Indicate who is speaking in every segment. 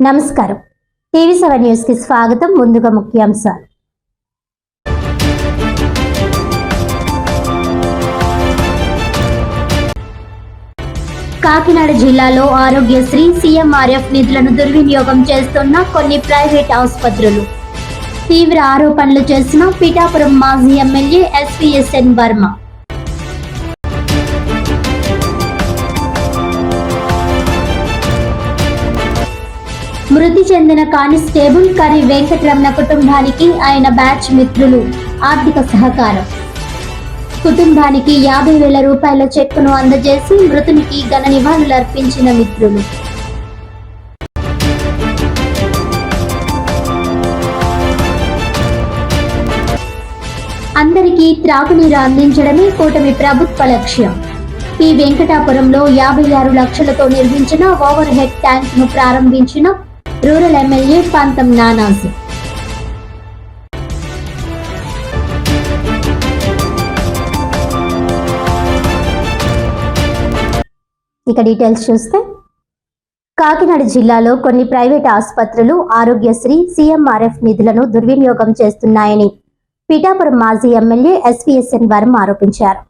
Speaker 1: నమస్కారం. TV seven న్యూస్కి స్వాగతం. ముందుగా ముఖ్యాంశాలు. కాకినాడ జిల్లాలో ఆరోగ్యశ్రీ సీఎంఆర్ఎఫ్ నిధులను దుర్వినియోగం చేస్తున్న కొన్ని ప్రైవేట్ ఆసుపత్రులు. తీవ్ర ఆరోపణలు చేసిన పిఠాపురం మాజీ ఎమ్మెల్యే ఎస్పీఎస్ఎన్ వర్మ. మృతి చెందిన కానిస్టేబుల్ కరి వెంకటరమణ కుటుంబానికి ఆయన బ్యాచ్ మిత్రులు ఆర్థిక సహకారం. కుటుంబానికి యాభై వేల రూపాయల చెక్కును అందజేసి మృతునికి ఘన నివాళులర్పించిన మిత్రులు. అందరికీ త్రాగునీరు అందించడమే కూటమి ప్రభుత్వ లక్ష్యం. పి. వెంకటాపురంలో యాభై ఆరు లక్షలతో నిర్మించిన ఓవర్ హెడ్ ట్యాంక్ను ప్రారంభించిన రూరల్ ఎమ్మెల్యే పంతం నానాజు. ఇక డీటెయిల్స్ చూస్తే కాకినాడ జిల్లాలో కొన్ని ప్రైవేట్ ఆసుపత్రులు ఆరోగ్యశ్రీ సీఎంఆర్ఎఫ్ నిధులను దుర్వినియోగం చేస్తున్నాయని పిఠాపురం మాజీ ఎమ్మెల్యే ఎస్వీఎస్ఎన్ వర్మ ఆరోపించారు.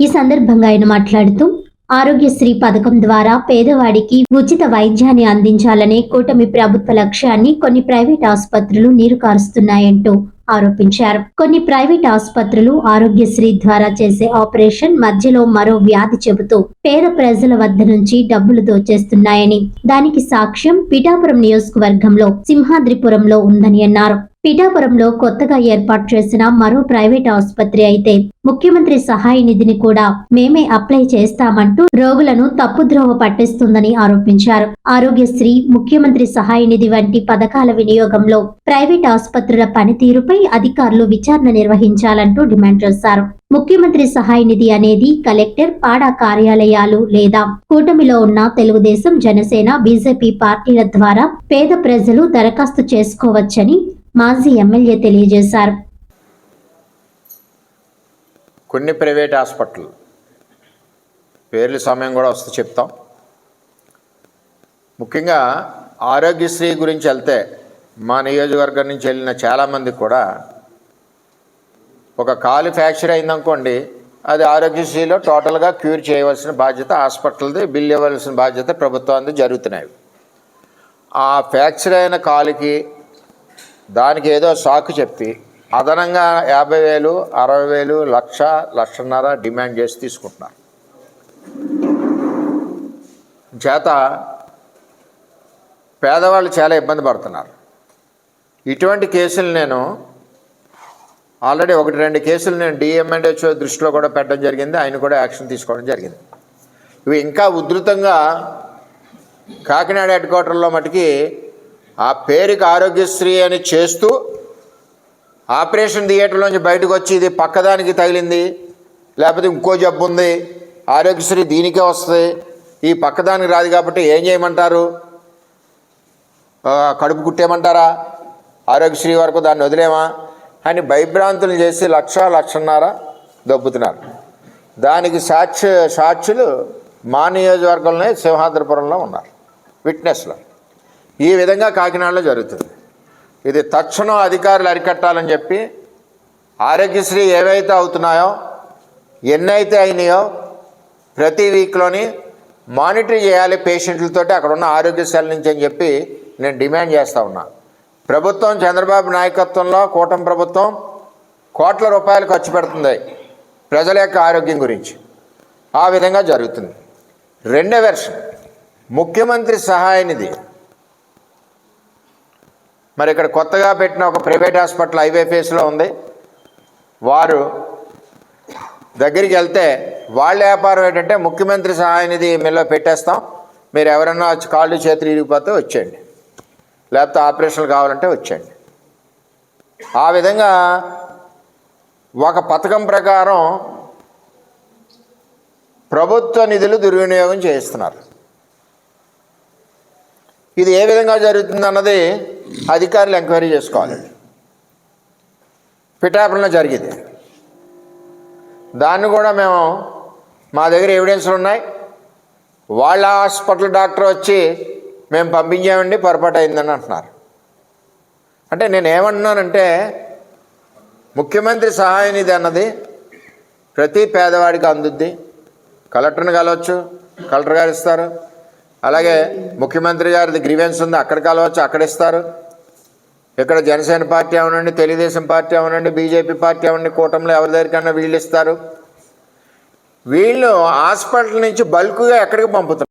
Speaker 1: ఈ సందర్భంగా ఆయన మాట్లాడుతూ ఆరోగ్యశ్రీ పథకం ద్వారా పేదవాడికి ఉచిత వైద్యాన్ని అందించాలనే కూటమి ప్రభుత్వ లక్ష్యాన్ని కొన్ని ప్రైవేట్ ఆసుపత్రులు నీరు కారుస్తున్నాయంటూ ఆరోపించారు. కొన్ని ప్రైవేట్ ఆసుపత్రులు ఆరోగ్యశ్రీ ద్వారా చేసే ఆపరేషన్ మధ్యలో మరో వ్యాధి చెబుతూ పేద ప్రజల వద్ద నుంచి డబ్బులు దోచేస్తున్నాయని. దానికి సాక్ష్యం పిఠాపురం నియోజకవర్గంలో సింహాద్రిపురంలో ఉందని అన్నారు. పిఠాపురంలో కొత్తగా ఏర్పాటు చేసిన మరో ప్రైవేట్ ఆసుపత్రి అయితే ముఖ్యమంత్రి సహాయ నిధిని కూడా మేమే అప్లై చేస్తామంటూ రోగులను తప్పుద్రోవ పట్టిస్తుందని ఆరోపించారు. ఆరోగ్యశ్రీ ముఖ్యమంత్రి సహాయ నిధి వంటి పథకాల వినియోగంలో ప్రైవేట్ ఆసుపత్రుల పనితీరుపై అధికారులు విచారణ నిర్వహించాలంటూ డిమాండ్ చేశారు. ముఖ్యమంత్రి సహాయ నిధి అనేది కలెక్టర్ పాడా కార్యాలయాలు లేదా కూటమిలో ఉన్న తెలుగుదేశం జనసేన బీజేపీ పార్టీల ద్వారా పేద ప్రజలు దరఖాస్తు చేసుకోవచ్చని మాజీ ఎమ్మెల్యే తెలియజేశారు.
Speaker 2: కొన్ని ప్రైవేట్ హాస్పిటల్ పేర్లు సమయం కూడా వస్తే చెప్తాం. ముఖ్యంగా ఆరోగ్యశ్రీ గురించి వెళ్తే మా నియోజకవర్గం నుంచి వెళ్ళిన చాలామంది కూడా ఒక కాలు ఫ్రాక్చర్ అయిందనుకోండి అది ఆరోగ్యశ్రీలో టోటల్గా క్యూర్ చేయవలసిన బాధ్యత హాస్పిటల్ది బిల్ ఇవ్వాల్సిన బాధ్యత ప్రభుత్వానికి జరుగుతున్నాయి. ఆ ఫ్రాక్చర్ అయిన కాలుకి దానికి ఏదో సాకు చెప్పి అదనంగా యాభై వేలు అరవై వేలు లక్ష లక్షన్నర డిమాండ్ చేసి తీసుకుంటున్నారు. చేత పేదవాళ్ళు చాలా ఇబ్బంది పడుతున్నారు. ఇటువంటి కేసులు నేను ఆల్రెడీ ఒకటి రెండు కేసులు నేను డిఎంఎండ్హెచ్ఓ దృష్టిలో కూడా పెట్టడం జరిగింది. ఆయన కూడా యాక్షన్ తీసుకోవడం జరిగింది. ఇవి ఇంకా ఉధృతంగా కాకినాడ హెడ్ క్వార్టర్లో మటుకి ఆ పేరుకి ఆరోగ్యశ్రీ అని చేస్తూ ఆపరేషన్ థియేటర్లోంచి బయటకు వచ్చి ఇది పక్కదానికి తగిలింది లేకపోతే ఇంకో జబ్బు ఉంది ఆరోగ్యశ్రీ దీనికే వస్తుంది ఈ పక్కదానికి రాదు కాబట్టి ఏం చేయమంటారు? కడుపు కుట్టేయమంటారా? ఆరోగ్యశ్రీ వరకు దాన్ని వదిలేమా? అని భయభ్రాంతులు చేసి లక్ష లక్షన్నర దొబ్బుతున్నారు. దానికి సాక్షి సాక్షులు మా నియోజకవర్గంలోనే సింహాద్రిపురంలో ఉన్నారు విట్నెస్లో. ఈ విధంగా కాకినాడలో జరుగుతుంది. ఇది తక్షణం అధికారులు అరికట్టాలని చెప్పి ఆరోగ్యశ్రీ ఏవైతే అవుతున్నాయో ఎన్నైతే అయినాయో ప్రతి వీక్లోని మానిటర్ చేయాలి పేషెంట్లతోటి అక్కడ ఉన్న ఆరోగ్యశాల నుంచి అని చెప్పి నేను డిమాండ్ చేస్తూ ఉన్నా. ప్రభుత్వం చంద్రబాబు నాయకత్వంలో కూటమి ప్రభుత్వం కోట్ల రూపాయలు ఖర్చు పెడుతుంది ప్రజల యొక్క ఆరోగ్యం గురించి. ఆ విధంగా జరుగుతుంది. రెండో వెర్షన్ ముఖ్యమంత్రి సహాయ నిధి. మరి ఇక్కడ కొత్తగా పెట్టిన ఒక ప్రైవేట్ హాస్పిటల్ హైవే ఫేస్లో ఉంది. వారు దగ్గరికి వెళ్తే వాళ్ళ వ్యాపారం ఏంటంటే ముఖ్యమంత్రి సహాయ నిధి మీలో పెట్టేస్తాం. మీరు ఎవరన్నా వచ్చి కాళ్ళు చేతులు ఇరిగిపోతే వచ్చేయండి. లేకపోతే ఆపరేషన్లు కావాలంటే వచ్చేయండి. ఆ విధంగా ఒక పథకం ప్రకారం ప్రభుత్వ నిధులు దుర్వినియోగం చేస్తున్నారు ఇది ఏ విధంగా జరుగుతుంది అన్నది అధికారులు ఎంక్వైరీ చేసుకోవాలి. పిఠాపురంలో జరిగింది. దాన్ని కూడా మేము మా దగ్గర ఎవిడెన్స్లు ఉన్నాయి. వాళ్ళ హాస్పిటల్ డాక్టర్ వచ్చి మేము పంపించామండి పొరపాటు అయిందని అంటున్నారు. అంటే నేను ఏమంటున్నానంటే ముఖ్యమంత్రి సహాయ నిధి అన్నది ప్రతి పేదవాడికి అందుద్ది. కలెక్టర్ని కలవచ్చు కలెక్టర్ గారు ఇస్తారు. అలాగే ముఖ్యమంత్రి గారిది గ్రీవెన్స్ ఉంది అక్కడ కలవచ్చు అక్కడ ఇస్తారు. ఇక్కడ జనసేన పార్టీ అవనండి తెలుగుదేశం పార్టీ అవనండి బీజేపీ పార్టీ అవనండి కూటమిలో ఎవరి దగ్గరికన్నా వీళ్ళు ఇస్తారు వీళ్ళు హాస్పిటల్ నుంచి బల్క్గా ఎక్కడికి పంపుతారు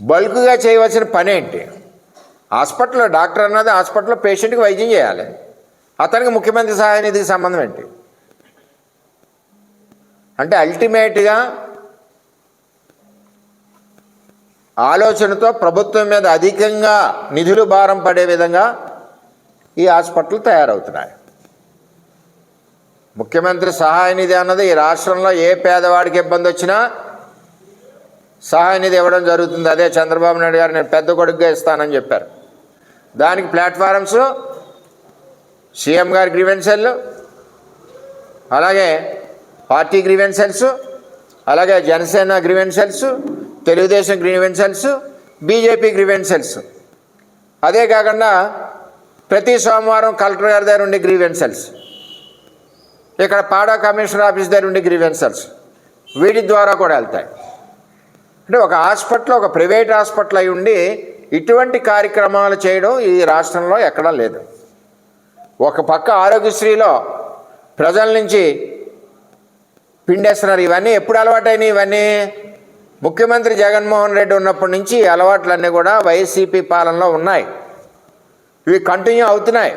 Speaker 2: బల్క్గా చేయవలసిన పని ఏంటి హాస్పిటల్లో డాక్టర్ అన్నది హాస్పిటల్లో పేషెంట్కి వైద్యం చేయాలి. అతనికి ముఖ్యమంత్రి సహాయ నిధికి సంబంధం ఏంటి? అంటే అల్టిమేట్గా ఆలోచనతో ప్రభుత్వం మీద అధికంగా నిధులు భారం పడే విధంగా ఈ హాస్పిటల్ తయారవుతున్నాయి. ముఖ్యమంత్రి సహాయ నిధి అన్నది ఈ రాష్ట్రంలో ఏ పేదవాడికి ఇబ్బంది వచ్చినా సహాయ నిధి ఇవ్వడం జరుగుతుంది. అదే చంద్రబాబు నాయుడు గారు నేను పెద్ద కొడుకుగా ఇస్తానని చెప్పారు. దానికి ప్లాట్ఫారమ్స్ సీఎం గారి గ్రీవెన్సెల్ అలాగే పార్టీ గ్రీవెన్సెల్స్ అలాగే Janasena grievance cells Telugudesam grievance cells BJP grievance cells అదే కాకుండా ప్రతి సోమవారం కలెక్టర్ గారి దగ్గర ఉండే గ్రీవెన్సెల్స్ ఇక్కడ పాడా కమిషనర్ ఆఫీస్ దగ్గర ఉండే గ్రీవెన్సెల్స్ వీటి ద్వారా కూడా వెళ్తాయి. అంటే ఒక హాస్పిటల్ ఒక ప్రైవేట్ హాస్పిటల్ అయి ఉండి ఇటువంటి కార్యక్రమాలు చేయడం ఈ రాష్ట్రంలో ఎక్కడా లేదు. ఒక పక్క ఆరోగ్యశ్రీలో ప్రజల నుంచి పిండేస్తున్నారు ఇవన్నీ ఎప్పుడు అలవాటైనవి? ఇవన్నీ ముఖ్యమంత్రి జగన్మోహన్ రెడ్డి ఉన్నప్పటి నుంచి అలవాట్లన్నీ కూడా వైసీపీ పాలనలో ఉన్నాయి. ఇవి కంటిన్యూ అవుతున్నాయి.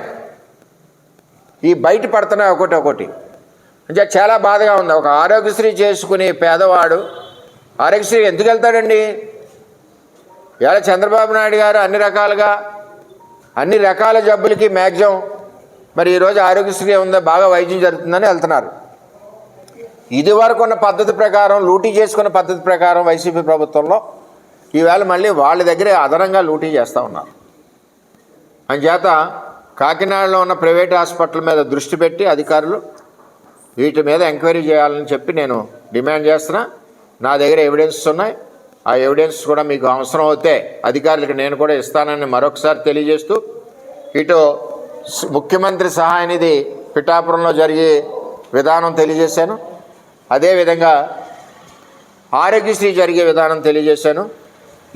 Speaker 2: ఈ బయట పడుతున్నాయి ఒకటి ఒకటి. అంటే చాలా బాధగా ఉంది. ఒక ఆరోగ్యశ్రీ చేసుకునే పేదవాడు ఆరోగ్యశ్రీ ఎందుకు వెళ్తాడండి? ఇవాళ చంద్రబాబు నాయుడు గారు అన్ని రకాలుగా అన్ని రకాల జబ్బులకి మ్యాక్సిమం మరి ఈరోజు ఆరోగ్యశ్రీ ఉందా? బాగా వైద్యం జరుగుతుందని వెళ్తున్నారు. ఇది వరకు ఉన్న పద్ధతి ప్రకారం లూటీ చేసుకున్న పద్ధతి ప్రకారం వైసీపీ ప్రభుత్వంలో ఈవేళ మళ్ళీ వాళ్ళ దగ్గరే అదనంగా లూటీ చేస్తూ ఉన్నారు. అంచేత కాకినాడలో ఉన్న ప్రైవేట్ హాస్పిటల్ మీద దృష్టి పెట్టి అధికారులు వీటి మీద ఎంక్వైరీ చేయాలని చెప్పి నేను డిమాండ్ చేస్తున్నా. నా దగ్గర ఎవిడెన్స్ ఉన్నాయి. ఆ ఎవిడెన్స్ కూడా మీకు అవసరం అవుతే అధికారులకు నేను కూడా ఇస్తానని మరొకసారి తెలియజేస్తూ ఇటు ముఖ్యమంత్రి సహాయ నిధి పిఠాపురంలో జరిగే విధానం తెలియజేశాను. అదేవిధంగా ఆరోగ్యశ్రీ జరిగే విధానం తెలియజేశాను.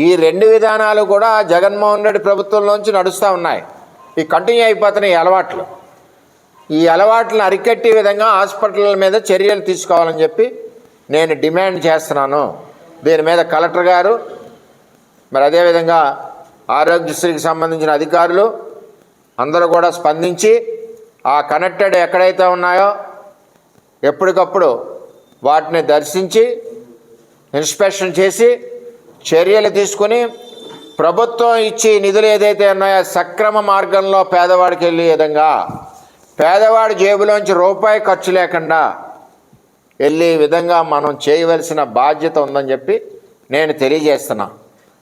Speaker 2: ఈ రెండు విధానాలు కూడా జగన్మోహన్ రెడ్డి ప్రభుత్వంలోంచి నడుస్తూ ఉన్నాయి. ఈ కంటిన్యూ అయిపోతున్నాయి ఈ అలవాట్లు. ఈ అలవాట్లను అరికట్టే విధంగా హాస్పిటల్ మీద చర్యలు తీసుకోవాలని చెప్పి నేను డిమాండ్ చేస్తున్నాను. దీని మీద కలెక్టర్ గారు మరి అదేవిధంగా ఆరోగ్యశ్రీకి సంబంధించిన అధికారులు అందరూ కూడా స్పందించి ఆ కనెక్టెడ్ ఎక్కడైతే ఉన్నాయో ఎప్పటికప్పుడు వాటిని దర్శించి ఇన్స్పెక్షన్ చేసి చర్యలు తీసుకుని ప్రభుత్వం ఇచ్చి నిధులు ఏదైతే ఉన్నాయో సక్రమ మార్గంలో పేదవాడికి వెళ్ళే విధంగా పేదవాడి జేబులోంచి రూపాయి ఖర్చు లేకుండా వెళ్ళే విధంగా మనం చేయవలసిన బాధ్యత ఉందని చెప్పి నేను తెలియజేస్తున్నా.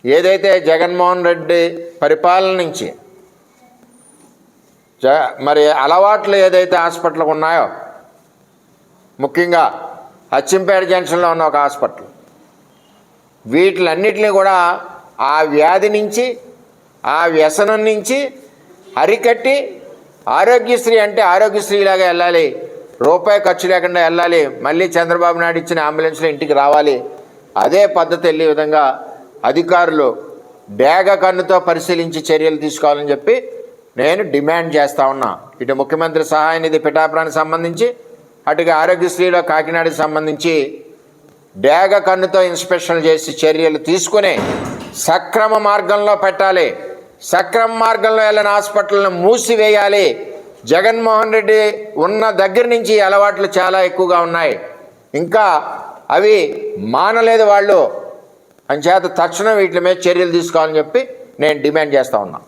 Speaker 2: ఏదైతే జగన్మోహన్ రెడ్డి పరిపాలన నుంచి జ మరి అలవాట్లు ఏదైతే హాస్పిటల్కి ఉన్నాయో ముఖ్యంగా అచ్చింపేట జంక్షన్లో ఉన్న ఒక హాస్పిటల్ వీటిలన్నిటిని కూడా ఆ వ్యాధి నుంచి ఆ వ్యసనం నుంచి అరికట్టి ఆరోగ్యశ్రీ అంటే ఆరోగ్యశ్రీలాగా వెళ్ళాలి. రూపాయి ఖర్చు లేకుండా వెళ్ళాలి. మళ్ళీ చంద్రబాబు నాయుడు ఇచ్చిన అంబులెన్స్లో ఇంటికి రావాలి. అదే పద్ధతి వెళ్ళే విధంగా అధికారులు డేగ కన్నుతో పరిశీలించి చర్యలు తీసుకోవాలని చెప్పి నేను డిమాండ్ చేస్తా ఉన్నా. ఇటు ముఖ్యమంత్రి సహాయ నిధి పిఠాపురానికి సంబంధించి అటుగా ఆరోగ్యశ్రీలో కాకినాడకి సంబంధించి డేగ కన్నుతో ఇన్స్పెక్షన్ చేసి చర్యలు తీసుకుని సక్రమ మార్గంలో పెట్టాలి. సక్రమ మార్గంలో వెళ్ళిన హాస్పిటల్ని మూసివేయాలి. జగన్మోహన్ రెడ్డి ఉన్న దగ్గర నుంచి అలవాట్లు చాలా ఎక్కువగా ఉన్నాయి. ఇంకా అవి మానలేదు వాళ్ళు. అంచేత తక్షణం వీటి మీద చర్యలు తీసుకోవాలని చెప్పి నేను డిమాండ్ చేస్తూ ఉన్నా.